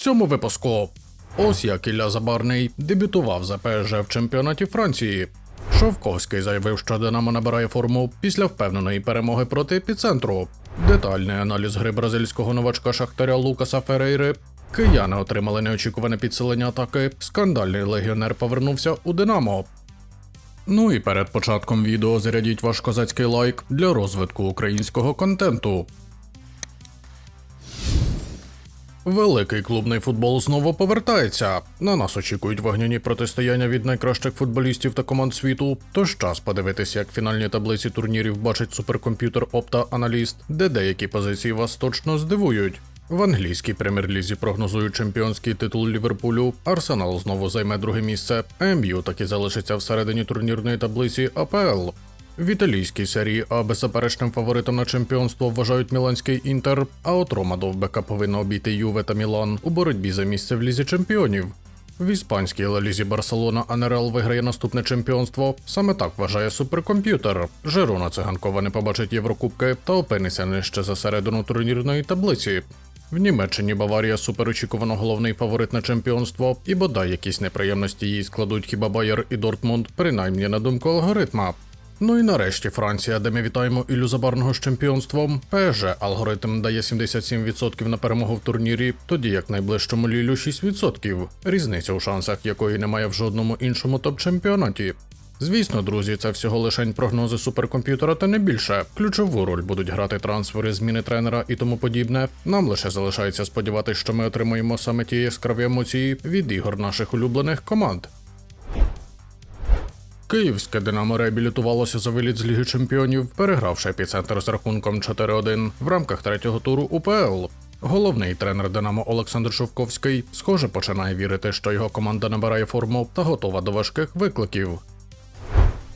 цьому випуску. Ось як Ілля Забарний дебютував за ПСЖ в чемпіонаті Франції. Шовковський заявив, що Динамо набирає форму після впевненої перемоги проти епіцентру. Детальний аналіз гри бразильського новачка Шахтаря Лукаса Ферейри. Кияни отримали неочікуване підсилення атаки. Скандальний легіонер повернувся у Динамо. Ну і перед початком відео зарядіть ваш козацький лайк для розвитку українського контенту. Великий клубний футбол знову повертається. На нас очікують вогняні протистояння від найкращих футболістів та команд світу. Тож час подивитися, як фінальні таблиці турнірів бачить суперкомп'ютер Opta Analyst, де деякі позиції вас точно здивують. В англійській прем'єр-лізі прогнозують чемпіонський титул Ліверпулю. Арсенал знову займе друге місце. МЮ таки залишиться всередині турнірної таблиці АПЛ. В італійській серії А беззаперечним фаворитом на чемпіонство вважають міланський інтер, а от Рома довбека повинна обійти Юве та Мілан у боротьбі за місце в лізі чемпіонів. В іспанській Лалізі Барселона АНРЛ виграє наступне чемпіонство. Саме так вважає суперкомп'ютер. Жерона циганкова не побачить Єврокубки та опиниться нижче за середину турнірної таблиці. В Німеччині Баварія суперочікувано головний фаворит на чемпіонство, і бодай якісь неприємності їй складуть хіба Байер і Дортмунд, принаймні на думку алгоритма. Ну і нарешті Франція, де ми вітаємо Іллю Забарного з чемпіонством. ПСЖ алгоритм дає 77% на перемогу в турнірі, тоді як найближчому Лілю 6%. Різниця у шансах, якої немає в жодному іншому топ-чемпіонаті. Звісно, друзі, це всього лишень прогнози суперкомп'ютера та не більше. Ключову роль будуть грати трансфери, зміни тренера і тому подібне. Нам лише залишається сподіватися, що ми отримаємо саме ті яскраві емоції від ігор наших улюблених команд. Київське Динамо реабілітувалося за виліт з Ліги Чемпіонів, перегравши епіцентр з рахунком 4-1 в рамках третього туру УПЛ. Головний тренер Динамо Олександр Шовковський, схоже, починає вірити, що його команда набирає форму та готова до важких викликів.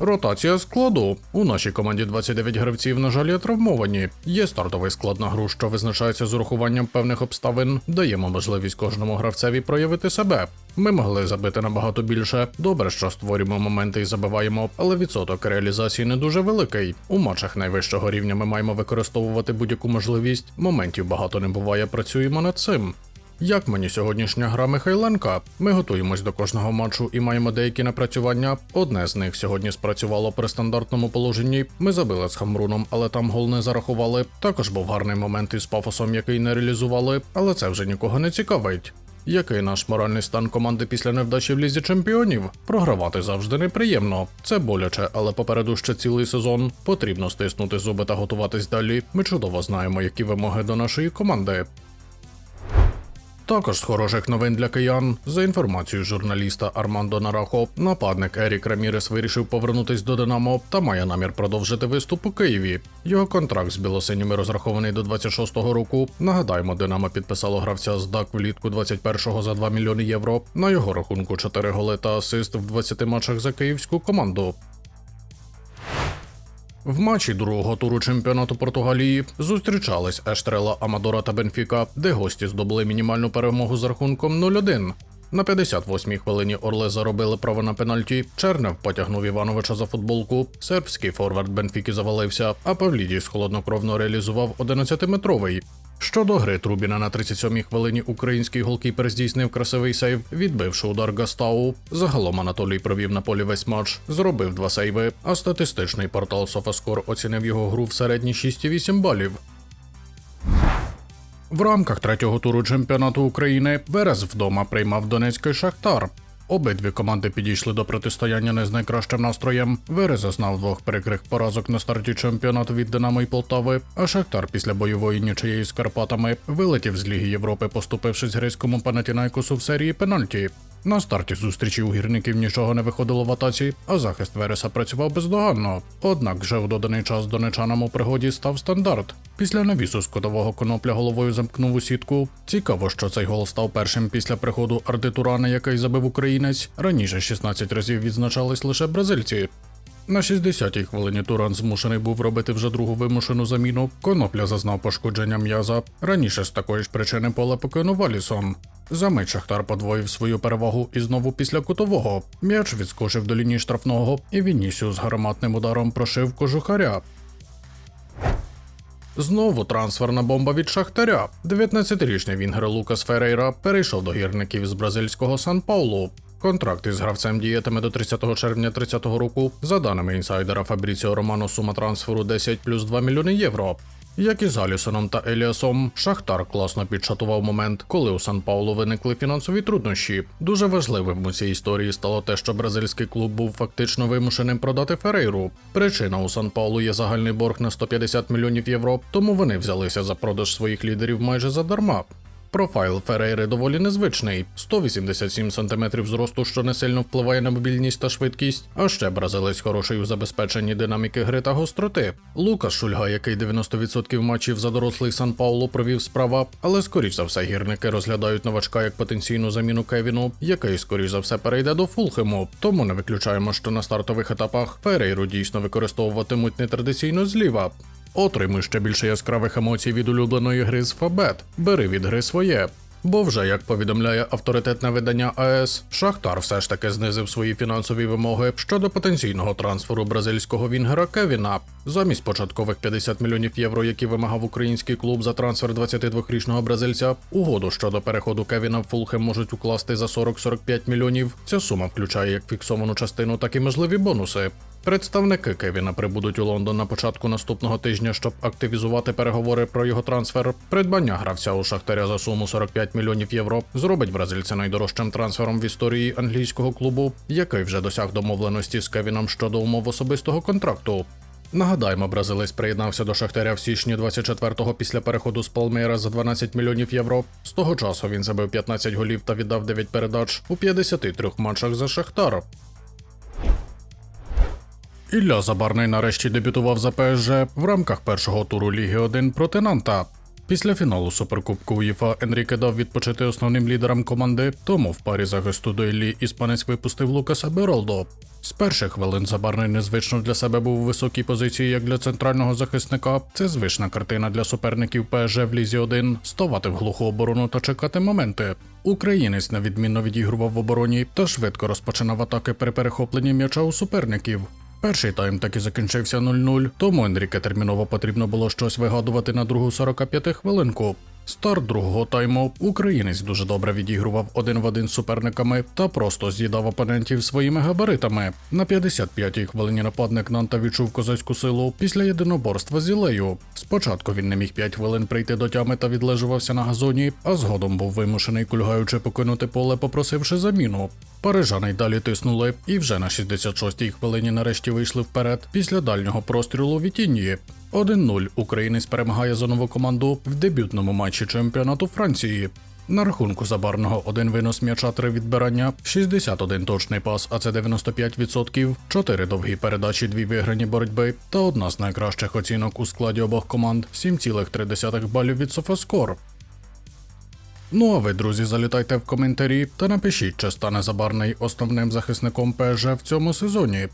Ротація складу. У нашій команді 29 гравців, на жаль, є травмовані. Є стартовий склад на гру, що визначається з урахуванням певних обставин. Даємо можливість кожному гравцеві проявити себе. Ми могли забити набагато більше. Добре, що створюємо моменти і забиваємо, але відсоток реалізації не дуже великий. У матчах найвищого рівня ми маємо використовувати будь-яку можливість. Моментів багато не буває. Працюємо над цим. Як мені сьогоднішня гра Михайленка? Ми готуємось до кожного матчу і маємо деякі напрацювання. Одне з них сьогодні спрацювало при стандартному положенні. Ми забили з Хамруном, але там гол не зарахували. Також був гарний момент із пафосом, який не реалізували, але це вже нікого не цікавить. Який наш моральний стан команди після невдачі в лізі чемпіонів? Програвати завжди неприємно. Це боляче, але попереду ще цілий сезон. Потрібно стиснути зуби та готуватись далі. Ми чудово знаємо, які вимоги до нашої команди. Також з хороших новин для киян. За інформацією журналіста Армандо Нарахо, нападник Ерік Рамірес вирішив повернутись до Динамо та має намір продовжити виступ у Києві. Його контракт з білосиніми розрахований до 26-го року. Нагадаємо, Динамо підписало гравця з ДАК влітку 21-го за 2 мільйони євро. На його рахунку 4 голи та асист в 20 матчах за київську команду. В матчі другого туру чемпіонату Португалії зустрічались Ештрела Амадора та Бенфіка, де гості здобули мінімальну перемогу з рахунком 0-1. На 58-й хвилині Орле заробили право на пенальті. Чернев потягнув Івановича за футболку. Сербський форвард Бенфіки завалився, а Павлідіс холоднокровно реалізував 11-метровий. Щодо гри Трубіна на 37-й хвилині український голкіпер здійснив красивий сейв, відбивши удар Гастау. Загалом Анатолій провів на полі весь матч, зробив два сейви, а статистичний портал Софаскор оцінив його гру в середні 6,8 балів. В рамках третього туру чемпіонату України Верес вдома приймав Донецький Шахтар. Обидві команди підійшли до протистояння не з найкращим настроєм. Верес зазнав двох перекрих поразок на старті чемпіонату від Динамо і Полтави, а Шахтар після бойової нічиєї з Карпатами вилетів з Ліги Європи, поступившись грецькому панатінайкусу в серії пенальті. На старті зустрічі у гірників нічого не виходило в атаці, а захист Вереса працював бездоганно. Однак вже у доданий час донечанам у пригоді став стандарт. Після навісу з кутового конопля головою замкнув у сітку. Цікаво, що цей гол став першим після приходу Арди Турана, який забив українець. Раніше 16 разів відзначались лише бразильці. На 60-й хвилині Туран змушений був робити вже другу вимушену заміну. Конопля зазнав пошкодження м'яза. Раніше з такої ж причини поле покинув Алісон. За мить Шахтар подвоїв свою перевагу і знову після кутового. М'яч відскочив до лінії штрафного, і Вінісіус гарматним ударом прошив кожухаря. Знову трансферна бомба від Шахтаря. 19-річний Вінгер Лукас Ферейра перейшов до гірників з бразильського Сан Паулу. Контракт із гравцем діятиме до 30 червня 30-го року. За даними інсайдера Фабріціо Романо, сума трансферу 10 плюс 2 мільйони євро. Як і з Алісоном та Еліасом, Шахтар класно підшатував момент, коли у Сан Паулу виникли фінансові труднощі. Дуже важливим у цій історії стало те, що бразильський клуб був фактично вимушеним продати Ферейру. Причина у Сан Паулу є загальний борг на 150 мільйонів євро, тому вони взялися за продаж своїх лідерів майже задарма. Профайл Ферейри доволі незвичний: 187 см зросту, що не сильно впливає на мобільність та швидкість. А ще бразилець хороший у забезпеченні динаміки гри та гостроти. Лукас Шульга, який 90% матчів за дорослий Сан Пауло провів справа, але скоріш за все гірники розглядають новачка як потенційну заміну Кевіну, який скоріш за все перейде до Фулхему. Тому не виключаємо, що на стартових етапах Ферейру дійсно використовуватимуть нетрадиційно зліва. Отримуй ще більше яскравих емоцій від улюбленої гри з Фабет. Бери від гри своє. Бо вже як повідомляє авторитетне видання АЕС, Шахтар все ж таки знизив свої фінансові вимоги щодо потенційного трансферу бразильського вінгера Кевіна. Замість початкових 50 мільйонів євро, які вимагав український клуб за трансфер 22-річного бразильця, угоду щодо переходу Кевіна в Фулхем можуть укласти за 40-45 мільйонів. Ця сума включає як фіксовану частину, так і можливі бонуси. Представники Кевіна прибудуть у Лондон на початку наступного тижня, щоб активізувати переговори про його трансфер. Придбання гравця у Шахтаря за суму 45 мільйонів євро зробить бразильця найдорожчим трансфером в історії англійського клубу, який вже досяг домовленості з Кевіном щодо умов особистого контракту. Нагадаємо, бразилець приєднався до Шахтаря в січні 24-го після переходу з Палмейра за 12 мільйонів євро. З того часу він забив 15 голів та віддав 9 передач у 53 матчах за Шахтар. Ілля Забарний нарешті дебютував за ПСЖ в рамках першого туру Ліги 1 проти Нанта. Після фіналу Суперкубку УЄФА Енріке дав відпочити основним лідерам команди, тому в парі захисту до Іллі іспанець випустив Лукаса Беролдо. З перших хвилин Забарний незвично для себе був у високій позиції як для центрального захисника. Це звична картина для суперників ПСЖ в Лізі 1 ставати в глуху оборону та чекати моменти. Українець невідмінно відігрував в обороні та швидко розпочинав атаки при перехопленні м'яча у суперників. Перший тайм так і закінчився 0-0, тому Енріке терміново потрібно було щось вигадувати на другу 45 хвилинку. Старт другого тайму українець дуже добре відігрував один в один з суперниками та просто з'їдав опонентів своїми габаритами. На 55-й хвилині нападник Нанта відчув козацьку силу після єдиноборства з Ілею. Спочатку він не міг 5 хвилин прийти до тями та відлежувався на газоні, а згодом був вимушений кульгаючи покинути поле, попросивши заміну. Парижани й далі тиснули, і вже на 66-й хвилині нарешті вийшли вперед після дальнього прострілу Вітінії. 1-0 українець перемагає за нову команду в дебютному матчі чемпіонату Франції. На рахунку забарного один винос м'яча, три відбирання, 61 точний пас, а це 95%, 4 довгі передачі, дві виграні боротьби та одна з найкращих оцінок у складі обох команд 7,3 балів від Софаскор. Ну а ви, друзі, залітайте в коментарі та напишіть, чи стане Забарний основним захисником ПСЖ в цьому сезоні.